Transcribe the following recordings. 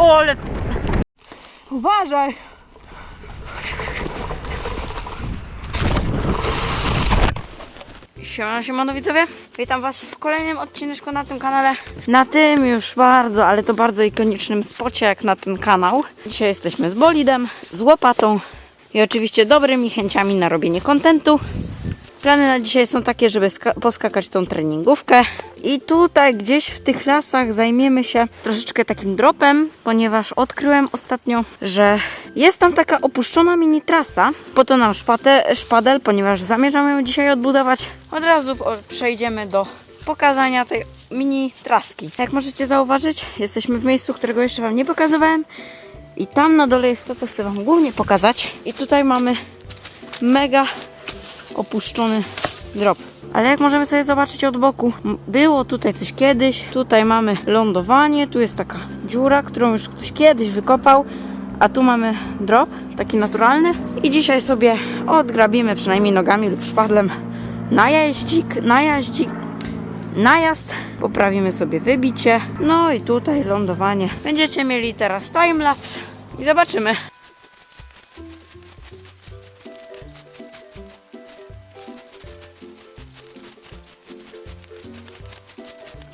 O, ale... Uważaj! Siemano, siemano widzowie. Witam was w kolejnym odcineczku na tym kanale. Na tym już bardzo, ale to bardzo ikonicznym spocie jak na ten kanał. Dzisiaj jesteśmy z bolidem, z łopatą i oczywiście dobrymi chęciami na robienie kontentu. Plany na dzisiaj są takie, żeby ska- poskakać tą treningówkę. I tutaj gdzieś w tych lasach zajmiemy się troszeczkę takim dropem, ponieważ odkryłem ostatnio, że jest tam taka opuszczona mini trasa. Po to nam szpate, szpadel, ponieważ zamierzamy ją dzisiaj odbudować. Od razu przejdziemy do pokazania tej mini traski. Jak możecie zauważyć, jesteśmy w miejscu, którego jeszcze Wam nie pokazywałem. I tam na dole jest to, co chcę Wam głównie pokazać. I tutaj mamy mega opuszczony drop. Ale jak możemy sobie zobaczyć od boku, było tutaj coś kiedyś. Tutaj mamy lądowanie, tu jest taka dziura, którą już ktoś kiedyś wykopał. A tu mamy drop, taki naturalny. I dzisiaj sobie odgrabimy przynajmniej nogami lub szpadlem najaździk, najaździk, najazd. Poprawimy sobie wybicie. No i tutaj lądowanie. Będziecie mieli teraz timelapse i zobaczymy.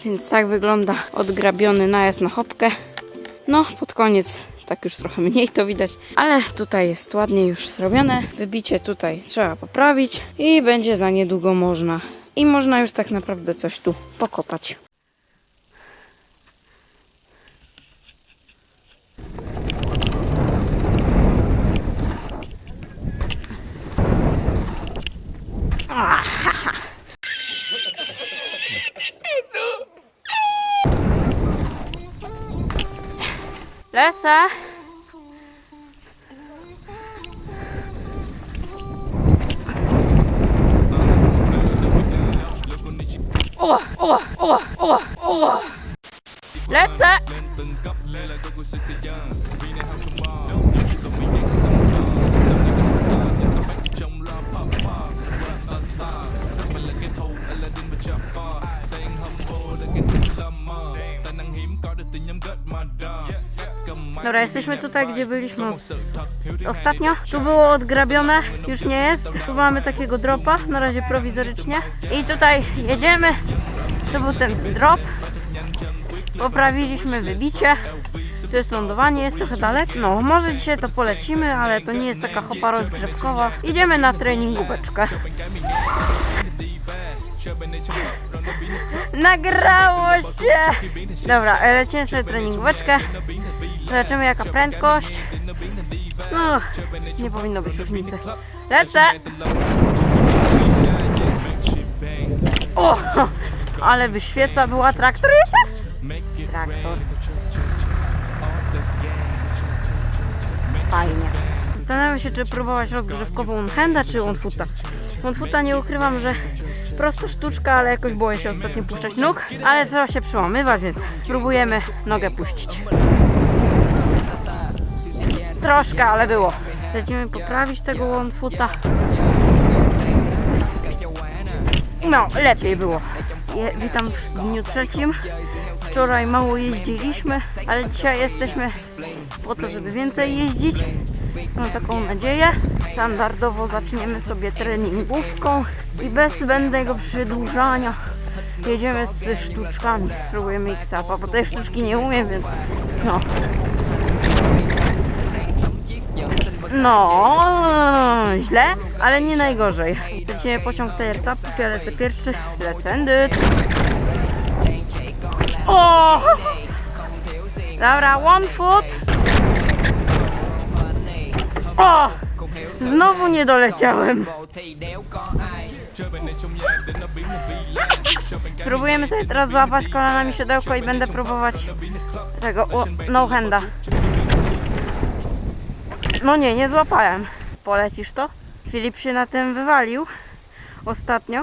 Więc tak wygląda odgrabiony najazd na chopkę. No, pod koniec tak już trochę mniej to widać, ale tutaj jest ładnie już zrobione. Wybicie tutaj trzeba poprawić i będzie za niedługo można. I można już tak naprawdę coś tu pokopać. Lesa! O, o, o, o, o! Lecę! Dobra, jesteśmy tutaj, gdzie byliśmy os- ostatnio. Tu było odgrabione, już nie jest. Tu mamy takiego dropa, na razie prowizorycznie. I tutaj jedziemy. To był ten drop. Poprawiliśmy wybicie. Tu jest lądowanie, jest trochę daleko. No, może dzisiaj to polecimy, ale to nie jest taka hopa rozgrzewkowa. Idziemy na treningóweczkę. Nagrało się! Dobra, lecimy sobie treningóweczkę. Zobaczymy jaka prędkość. No, nie powinno być różnicy. Lecę! O! Ale wyświeca była. Traktor jedzie? Traktor. Fajnie. Zastanawiam się, czy próbować rozgrzewkową Onhenda, czy Onfuta. Onfuta nie ukrywam, że prosta sztuczka, ale jakoś boję się ostatnio puszczać nóg. Ale trzeba się przełamywać, więc spróbujemy nogę puścić. Troszkę, ale było. Będziemy poprawić tego Onfuta. No, lepiej było. Je, witam w dniu trzecim. Wczoraj mało jeździliśmy, ale dzisiaj jesteśmy po to, żeby więcej jeździć. Mam taką nadzieję. Standardowo zaczniemy sobie treningówką i bez zbędnego przedłużania jedziemy z sztuczkami. Spróbujemy X-Upa, bo tej sztuczki nie umiem, więc no. No, źle, ale nie najgorzej. Lecimy pociąg tej etapy, ja lecę pierwszy, lecę O! Dobra, one foot. O! Znowu nie doleciałem. Spróbujemy sobie teraz złapać kolanami siodełko i będę próbować tego no handa. No nie, nie złapałem. Polecisz to? Filip się na tym wywalił ostatnio.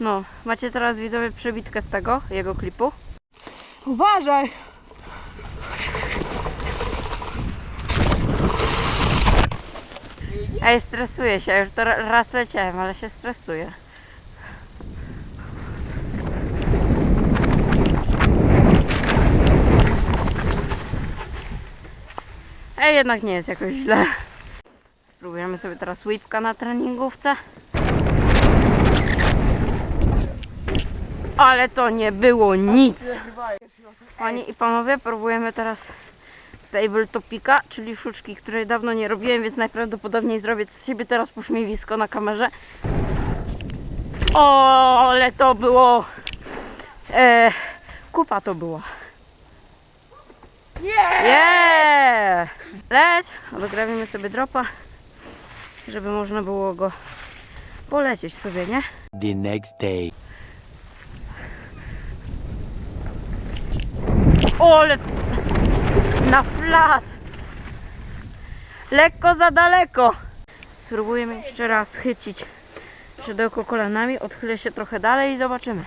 No, macie teraz widzowie przebitkę z tego, jego klipu. Uważaj! Ej, stresuję się, już to ra- raz leciałem, ale się stresuję. Ej, jednak nie jest jakoś źle. Spróbujemy sobie teraz whipka na treningówce. Ale to nie było nic. Panie i panowie, próbujemy teraz tabletopika, czyli sztuczki, której dawno nie robiłem, więc najprawdopodobniej zrobię z siebie teraz pośmiewisko na kamerze. O, ale to było... E, kupa to była. Yeah! Leć! Odgrabimy sobie dropa, żeby można było go polecieć sobie, nie? The next day. O, ale na flat. Lekko za daleko. Spróbujemy jeszcze raz chycić szydełko kolanami. Odchylę się trochę dalej i zobaczymy.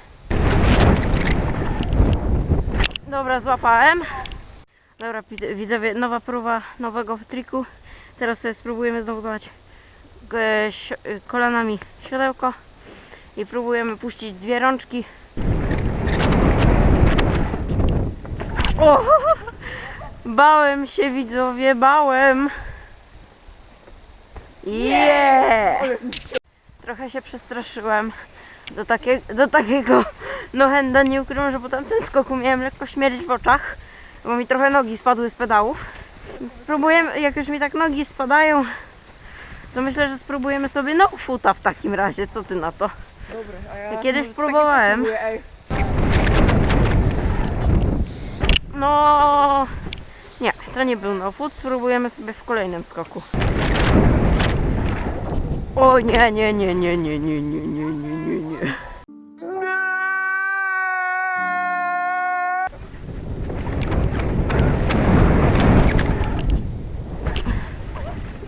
Dobra, złapałem. Dobra, widz- widzowie, nowa próba nowego triku. Teraz sobie spróbujemy znowu e, kolanami siodełko i próbujemy puścić dwie rączki O! Bałem się widzowie, bałem. Yeah! Trochę się przestraszyłem. Do, takie, do takiego no chęda nie ukrywam, że po tamtym skoku miałem lekko śmierć w oczach, bo mi trochę nogi spadły z pedałów. Spróbujemy, jak już mi tak nogi spadają, to myślę, że spróbujemy sobie no futa w takim razie. Co ty na to? Dobra, a ja Ja kiedyś próbowałem. No nie, to nie był no foot. Spróbujemy sobie w kolejnym skoku. O nie, nie, nie, nie, nie, nie, nie, nie, nie.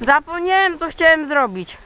Zapomniałem co chciałem zrobić.